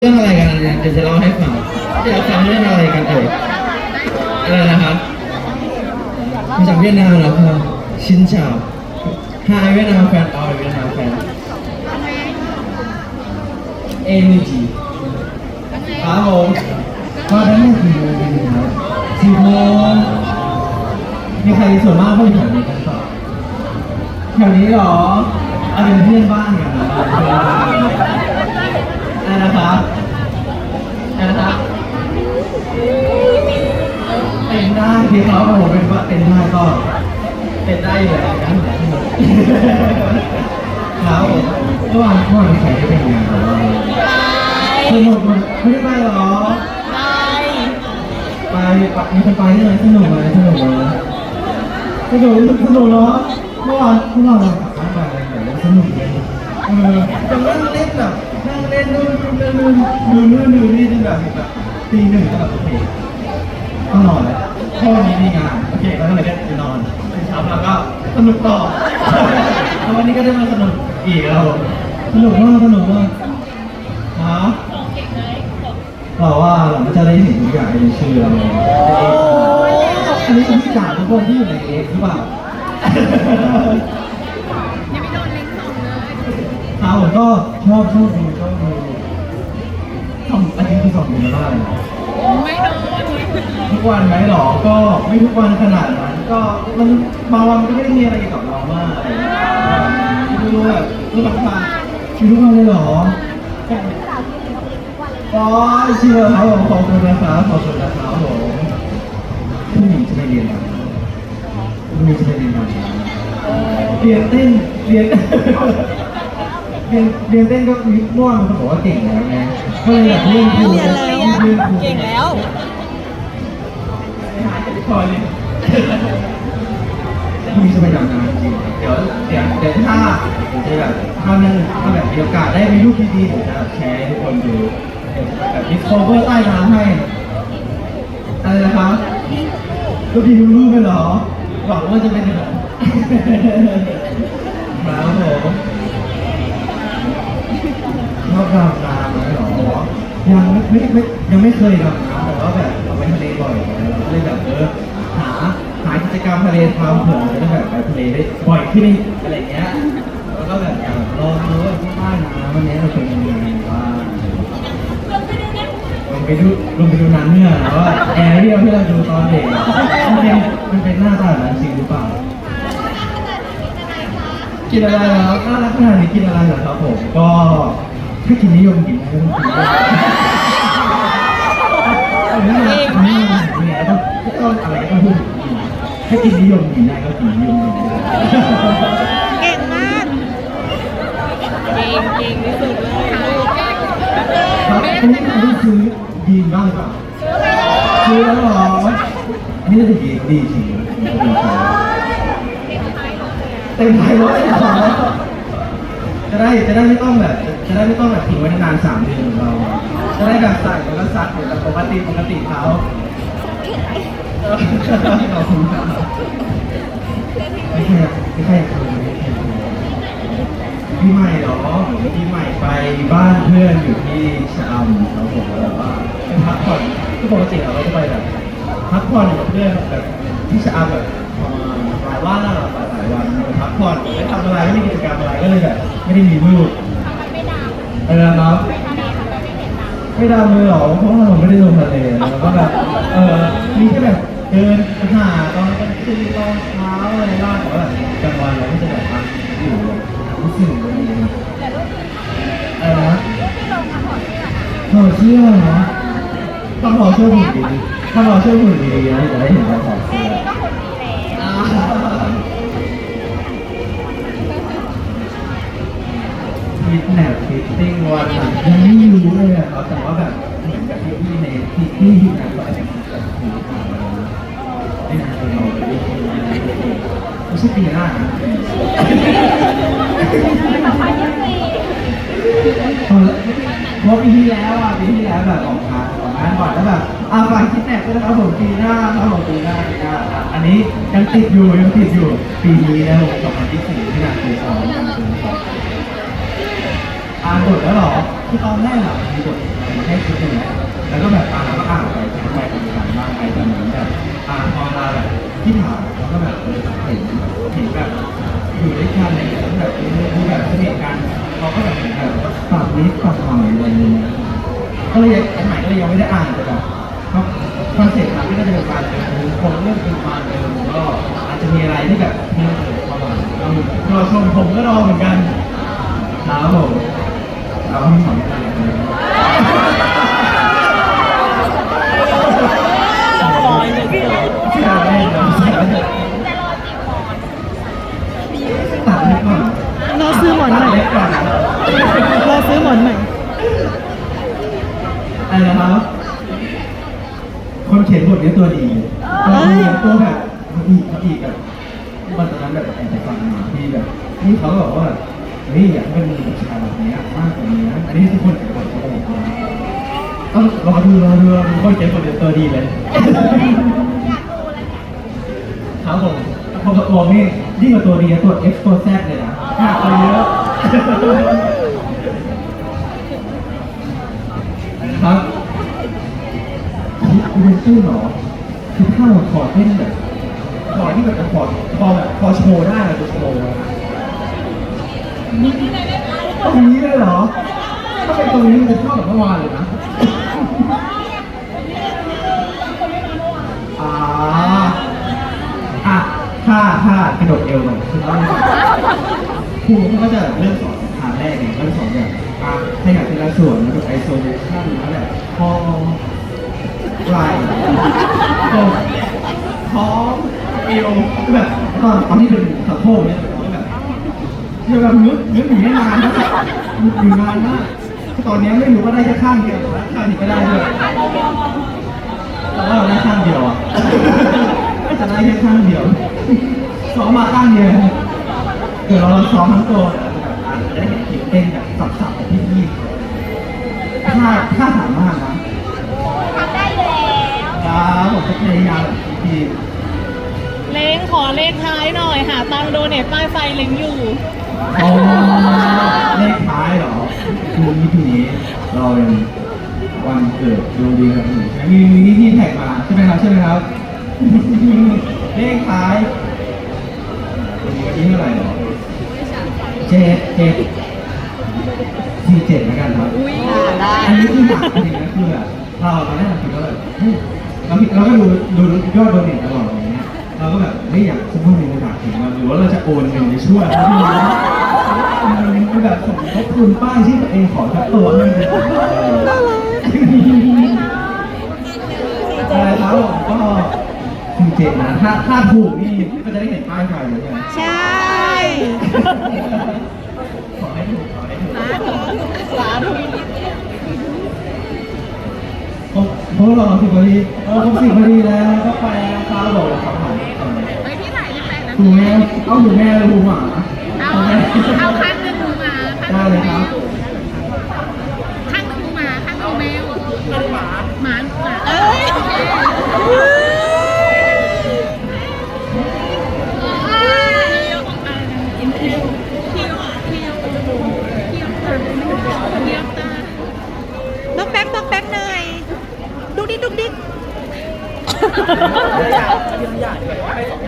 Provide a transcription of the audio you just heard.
เรื่องอะไรกันเนี่ยเดี๋ยวจะเล่าให้ฟังเดี๋ยวฟังเรื่องอะไรกันเอ่ยอะไรนะครับมาจากเวียดนามเหรอครับชินเจ้าไฮเวียดนามแฟนออเวียดนามแฟนเอ็นจีครับผมก็ได้ไม่กี่โมงเองครับสิบโมงมีใครส่วนมากไม่อยู่แถวนี้กันเปล่าแถวนี้เหรอเอาเป็นเพื่อนบ้านกันเหรออะ นะครับนะครับเป็นได้ที่เขาบอกเป็นว่าเป็นได้ก็เป็นได้อยู่แล้วนะครับรับผมเมื่อวานเมื่อวานใครได้เป็นงานของเราสนุกไหมไม่ได้ไปหรอไปไปมีคนไปใช่ไหมสนุกไหมสนุกไหมสนุกสนุกเนาะเมื่อวานเมื่อวานเราขับรถไปอะไรแบบสนุกเลยเออจะนั่งเล่นแบบนั่ง เล่นนู่นนู่นนู่นดูนู่นดูนี่จนแบบแบบตีหนึ่งก็แบบโอเคต้องนอนแล้วเพราะวันนี้มีงานโอเคแล้วก็เลยได้ไปนอนตื่นเช้าแล้วก็สนุกต่อแล้ววันนี้ก็ได้มาสนุกอีกแล้วสนุกมากสนุกมากฮะเราว่าเราจะได้เห็นทุกอย่างในชื่อเราเลยอันนี้คือพี่จ่าทุกคนที่อยู่ในเอ็กซ์หรือเปล่าครับผมก็ชอบชอบดูชอ บดูทำอันนี้คือสองดูมากเลยทุกวันไหมหรอ ก็ไม่ทุกวันขนาดนั้น ก็มันบางวันมันก็ไม่ได้มีอะไรเกี่ยวกับเรามากอะไรอย่างเงี้ยไม่รู้แบบรู้แบบว่ามีทุกวันเลยเหรออ๋อเชื่อครับผมขอบคุณนะครับขอบคุณนะครับผมพรุ่งนี้จะไปเรียนอะไรพรุ่งนี้จะไปเรียนอะไรเรียนเต้นเรียน เรียนเรียนเต้นก็ม่วงมันบอกว่าเก่งแล้วไงก็เลยอยาเล่นครูเรียนแล้วเรียนครูเก่งแล้วพอเลยมีจะไปดำน้ำจริงเดี๋ยวเดี๋ยวเดี๋ยวถ้าจะแบบถ้ามันถ้าแบบมีโอกาสได้มีรูปดีๆเดี๋ยวจะแชร์ให้ทุกคนดูแบบดิสโคเวอร์ใต้น้ำให้อะไรนะครับรูปดีดูรูปไปเหรอหวังว่าจะเป็นแบบ ไม่ไม่ยังไม่เคยดำน้ำแต่ว่าแบบเราไปทะเลบ่อยเราก็เลยแบบเออหาหากิจกรรมทะเลทำเผื่อเราจะได้แบบไปทะเลได้บ่อยขึ้นอะไรอย่างเงี้ยแล้วก็แบบอยากลองดูว่าที่ใต้น้ำวันนี้เราเป็นยังไงบ้างลงไปดูลงไปดูน้ำเนื้อว่าแอร์เรียลที่เราดูตอนเด็กมันเป็นมันเป็นหน้าตาแบบจริงหรือเปล่ากินอะไรเหรอน่ารักขนาดนี้กินอะไรเหรอครับผมก็ถ้ากินนิยมกินได้ก็ต้องกินได้อันนี้มันอันนี้มันเนี่ยต้องต้ อยก็พูดกินถ้ากินนิยมกินได้ก็กินนิยมกินได้เก่งมากเก่งเก่งที่สุดเลยครับอันนี้คุณได้ซื้อยีนบ้างหรือเปล่าซื้อแล้วเหรอนนี้จะดีดีจริงดีจริงเต็มไทยร้อยเหรอจะได้จะได้ไม่ต้องแบบจะได้ไม่ต้องแบบทิ้งไว้นานสามเดือนของเราจะได้แบบใส่แล้วก็ซักเหมือนแบบปกติปกติเขา ไม่ใช่ไม่ใช่คือไม่ใช่คือพี่ใหม่เหรอพี่ใหม่ไปบ้านเพื่อนอยู่ที่ชะอำครับผมแล้วว่าไปพักผ่อนก็ปกติเราก็จะไปแบบพักผ่อนกับเพื่อนแบบที่ชะอำแบบมาณหลายวันแล้วหลายหลายวันไปพักผ่อนไม่ทำอะไรไม่มีกิจกรรมอะไรก็เลยแบบไม่ได้มีลูกเออครับไม่ดำเลยเหรอเพราะเราไม่ได้ลงทะเลแล้วก็แบบเออมีแค่แบบ เดินหาตอนกลางคืนตอนเช้าอะไรบ้างแต่ว่าแบบกลางวันเราก็จะแบบพักอยู่รู้สึกอะไรอย่างเงี้อะไรนะถอดเสื้อเหรอต้องรอช่วยหุ่นดีๆถ้ารอช่วยหุ่นดีๆนะจะได้เห็นเราถอดเสื้ออ่าฟิตแนสฟิตติ้งวันยังไม่รู้เลยอะครับแต่ว่าแบบเหมือนกับที่พี่ในที่ที่ที่ไหน ไม่ใช่ปีหน้านะเพราะปีที่แล้วอะปีที่แล้วแบบออกงานออกงานก่อนแล้วแบบอ่าฝากคิดแนกด้วยนะครับผมปีหน้าครับผมปีหน้าปีหน้าอะอันนี้ยังติดอยู่ยังติดอยู่ปีนี้นะผมสองพันยี่สิบที่งานคือสองพันยี่ แล้วก็แบบตานแล้วก็อ่านไปทำไปทำมามากไปแต่เหมือนแบบอ่านพอมาแบบที่ถ่ายแล้วก็แบบเออเห็นเห็นแบบอยู่ด้วยกันอะไรอเงี้แบบมีแบบเสนิทกันเราก็แบบเห็นแบบปากนี้ปากหอยอะไรอย่างเงี้ยก็เลยอันไก็เลยยังไม่ได้อ่านแต่แบบคอนเซ็ปต์มันก็จะเป็นการเปินคนเรื่องเป็นการเดินก็อาจจะมีอะไรที่แบบมีควประมายรอชมผมก็รอเหมือนกันครับผมเราคำสอนอะไร ซื้อหมอนใหม่ตัดเล็บก่อนรอซื้อหมอนใหม่อะไรนะครับ คนเขียนบทนี้ตัวดีตัวดีตัวแบบดีดีแบบมันตอนนั้นแบบแอบไปฟังมาที่แบบนี่เขาบอกว่าเฮ้ยอยากให้มันมีชายแบบนี้มากกว่านี้นะอันนี้ทุกคนเขียนบทเขาบอกมาต้องรอดูรอดูรอดูคนเขียนบทเดี๋ยวตัวดีเลยครับผมพอตัวนี่ ยิ่งกว่าตัวดีตัว F ตัว Z เลยนะหนักเลยเยอะครับคุณเป็นตู้เหรอคือถ้าเราขอเต้นแบบขอที่แบบขอพอแบบพอโชว์ได้เราจะโชว์ตรงนี้เลยเหรอถ้าเป็นตรงนี้มันจะเท่ากับเมื่อวานเลยนะอ่า ถ้าถ้ากระโดดเอวหน่อยคือต้องครูเขาก็จะเริ่มสอนฐานแรกเนี่ยก็จะสอนแบบอะขยับทีละส่วนแล้วแบบไอโซเลชันแล้วแบบพอไหล่อกท้องเอวแบบตอนตอนที่เป็นสะโพกเนี่ยก็แบบคือแบบนึกนึกอยู่ไม่นานนะนึกอยู่นานมากตอนนี้ไม่รู้ว่าได้แค่ข้างเดียวหรือว่าข้างนี้ก็ได้ด้วยแต่ว่าเราได้ข้างเดียวอะก็ จะได้แค่ข้างเดียวซ้อมมาข้างเดียวเดี๋ยวเราซ้อมทั้งตัวอาจจะได้เห็นคลิปเต้นแบบสับๆแบบพี่ๆถ้าถ้าสามารถนะทำได้อยู่แล้วครับผมจะพยายามแบบพี่เล้งขอเลขท้ายหน่อย หาตังค์โดเนทป้ายไฟเล้งอยู่ๆอ๋อเลขท้ายเหรอคือนี้ทีนี้เราเป็นวันเกิดดวงดีครับหนูมีมีนี่ที่แท็กมาใช่ไหมครับใช่ไหมครับ เลขท้ายวันนี้วันที่เท่าไหร่เหรอเจ็ดเจ็ดสี่เจ็ดแล้วกันครับอุ้ยได้อันนี้คือหนักจริงนะคือแบบเราตอนแรกเราคิดว่าแบบเฮ้ยเราคิดเราก็ดูดูยอดโดเนทตลอดอะไรเงี้ยเราก็แบบไม่อยากสมมติมีโอกาสถึงมาหรือว่าเราจะโอนเงินไปช่วยเพราะที่นี้มันแบบสมทบทุนป้ายที่ตัวเองขอทักตัวนั่นเป็นอะไรครับผมก็ สี่เจ็ดนะถ้าถ้าถูกนี่ก็จะได้เห็นป้ายไฟเลยใช่ไหมใช่ ขอให้ถูกขอให้ถูกสาธุครบเพราะเราสิบนาทีเออครบสิบนาทีแล้วก็ไปนะครับบอกเลยครับผมเฮ้ยพี่ถ่ายได้แปลกนะหูแม่เอาหูแม่หรือหูหมาเอาหูแม่เอาข้างหนึ่งหมูหมาข้างหได้นึ่งเลยครับ ข้างหนึ่งหมูหมาข้างหนึ่งแมวหมาหมาหมา เอ้ย กินเที่ยวเที่ยวเที่ยวเที่ยวตาเที่ยวตา ต้องแป๊กต้องแป๊กเนย ดุกดิกดุกดิกอ่